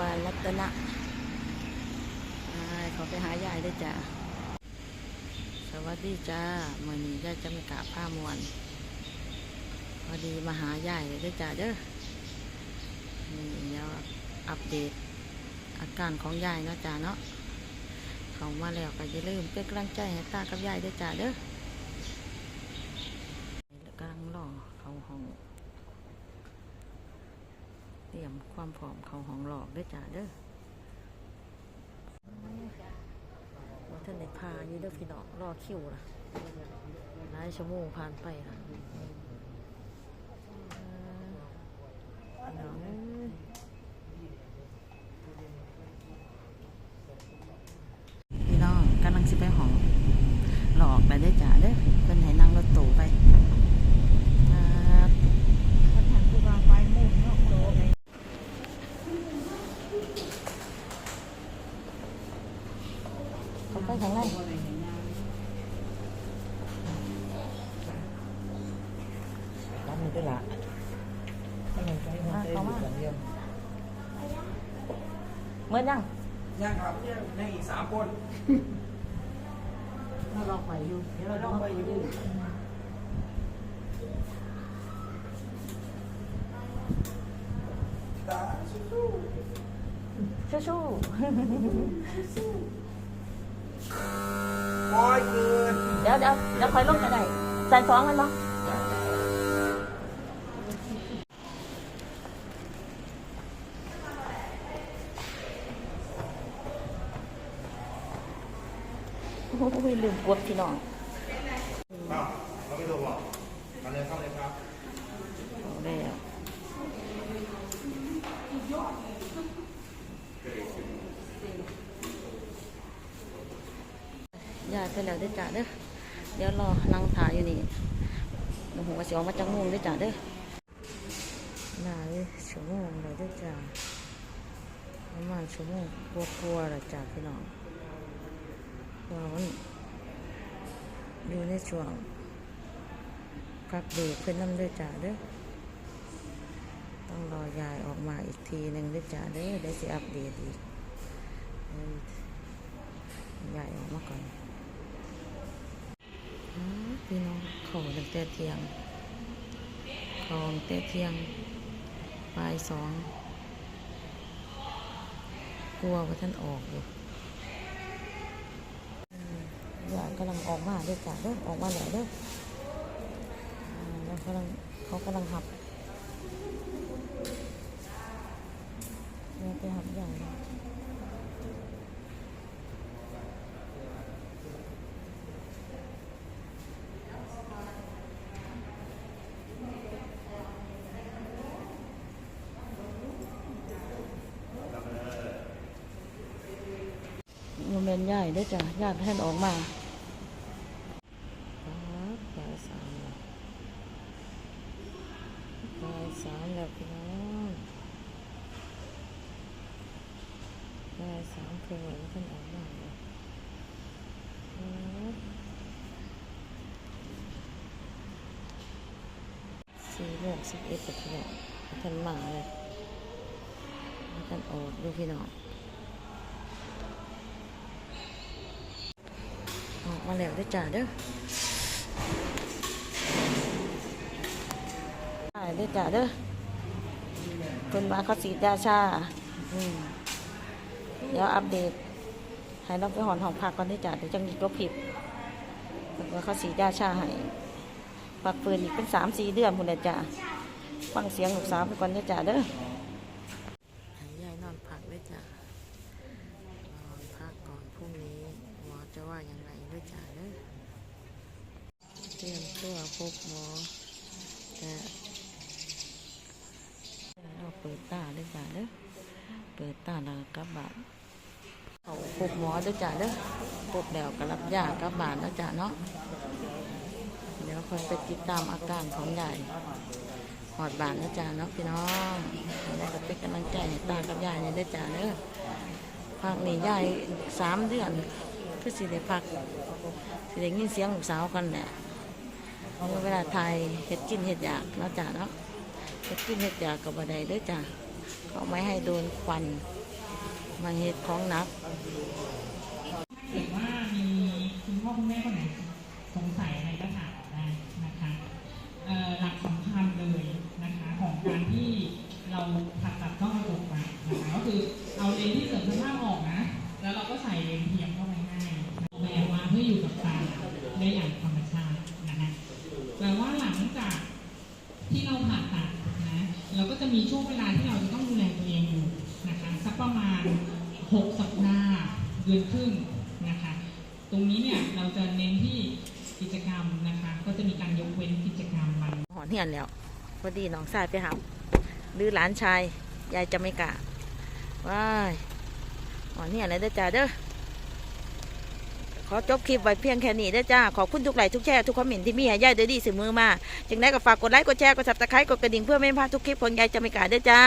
บาลรัตนะเขาไปหายายได้จ้าสวัสดีจ้าเมื่อนี้ยายจะไม่กราบผ้ามวนพอดีมาหายายได้จ้าเด้อนี่เดี๋ยวอัปเดตอาการของยายเนาะจ้าเนาะเขามาแล้วก็อย่าลืมเป็นกำลังใจให้ตากับยายได้จ้าเด้อกำลังรอเขาห้อง เตรี ยมความพร้อมเขาห้องหลอกด้วยจ้าเด้อว่าท่านในพาอยู่เด้อพี่น้องรอคิวล่ะหลายชั่วโมงผ่านไปล่ะพี่น้องพี่น้องกำลังสิไปห้องหลอกไปได้จ้าเด้อเพิ่นให้นั่งรถตู้ไปครับ ท่านหันผู้วางไว้มุ่งนอกโตไง เขาไปข้างใน ร้านนี้ได้ละให้มันไปมันไปอยู่อย่างเดียวเมื่อยังยังครับยังในอีกสามคนถ้าเราไปอยู่เดี๋ยวเราต้องไปอยู่ตาสู้ชู้ๆปล่อยเกินๆเดี๋ยวเดี๋ยวเดี๋ยวคอยลงกันได้ใส่สองมันเน อ้ยลืมกดพี่น้องยาเลยครับเอาแล้วยายไปแล้วได้อจ้าเด้อเดี๋ยวรอนั่งถ่ายอยู่นี่โอ้โหว่าสิออกมาจังมุงได้อจ้าเด้อหลายชั่วโมงเลยได้อจ้าประมาณชั่วโมงกลัวๆละจ้าพี่น้อง ราะว่ามันอยู่ในช่วงพักเบรกเพื่อนน้ำด้วยจ้าเด้อต้องรอยายออกมาอีกทีหนึ่งด้วยจ้าเด้อได้สิอัปเดตอีกยายออกมาก่อนพี่น้องเขาตั้งแต่เที่ยงขาตั้งแต่เทียงบ่ายสอง กลัวว่าท่านออกอยู่อื มยายกำลังออกมาด้วยจ้าเด้อออกมาแล้วเด้ออ่ากำลังเขากำลังหับเราไปหับใหญ่โมเมนต์ใหญ่ได้จ้ะญาติท่านออกมาครับบ่ายสามแล้ว บ่าย สามแล้วพี่น้องบ่ายสามครึ่งแล้วท่านออกมาแล้วสี่โมงสิบเอ็ดพี่น้องท่านมาเลยท่านออกดูพี่น้องออกมาแล้วได้จ้าเด้อ เด้อจ้าเด้อคนมาเขาสีดยาชาเดี๋ยวอัปเดตให้เราไปหอนหองพักก่อนเด้จ้าเดี๋ยวจังก็ผิดว่าเขาสีดยาชาให้ปักปืนอีกเป็นสามสี่เดือนพุ่นเดจ้าฟังเสียงลูกสาวไปก่อนเด้จ้าเด้อให้ยายนอนพักเด้จ้านอนพักก่อนพรุ่งนี้หมอจะว่ายังไงเด้อจ้าเด้อเตรียมตัวพบหมอจะเราเปิ ด้วยจ้ะเด้อเปิดตาแล้วก็กลับบานเขาพบหมอด้วยจ้ะเด้อพบแล้วก็รับยากลับบานแล้วจ้ะเนาะเดี๋ยวคอยไปติดตามอาการของยายหอดบ้านแล้วจ้ะเนาะพี่น้องแล้วก็เป็นกำลังใจตากับยายเนี่ยด้วยจ้ะเด้อพักนี่ยายสามเดือนคือสิได้พักสิได้ยินเสียงลูกสาวกันแหละเวลาไทยเห็ดกินเห็ดอยากนะจ้ะเนาะเห็ดกินเห็ดอยากกับบัไดเด้อจ้ะ เขาไม่ให้โดนควันมาเฮ็ดของนักเกิดว่ามีคุณพ่อคุณแม่คนไหนสงสัยอะไรก็ถามได้นะคะหลักสำคัญเลยนะคะ ของการที่เราผ่าตัดต้องกระจกมานะคะก็คือเอาเลนที่เสริมสภาพออกนะ แล้วเราก็ใส่เลนเทียมเข้าไปให้แบบวาเพื่ออยู่กับตาได้อย่างธรรมชาตินะคะแปลว่าหลังจากที่เราผ่าตัดนะ เราก็จะมีช่วงเวลาที่เราจะต้องดูแลตัวเองอยู่นะคะสักประมาณ 6 สัปดาห์เดือนครึ่งนะคะ ตรงนี้เนี่ยเราจะเน้นที่กิจกรรมนะคะ ก็จะมีการยกเว้นกิจกรรมบางหอนเหียนแล้วพอดีน้องชายไปหับหรือหลานชายยายจะไม่กล้าว้ายหอนเหียนเลยเด้อจ้าเด้อ ขอจบคลิปไว้เพียงแค่นี้ได้จ้า ขอบคุณทุกไลค์ทุกแชร์ทุกคอมเมนต์ที่มีให้ยายเดอดีสื่อมือมา จึงได้ก็ฝากกดไลค์กดแชร์กดซับสไครต์กดกระดิ่งเพื่อไม่พลาดทุกคลิปของยายจะไม่กล้าเด้จ้า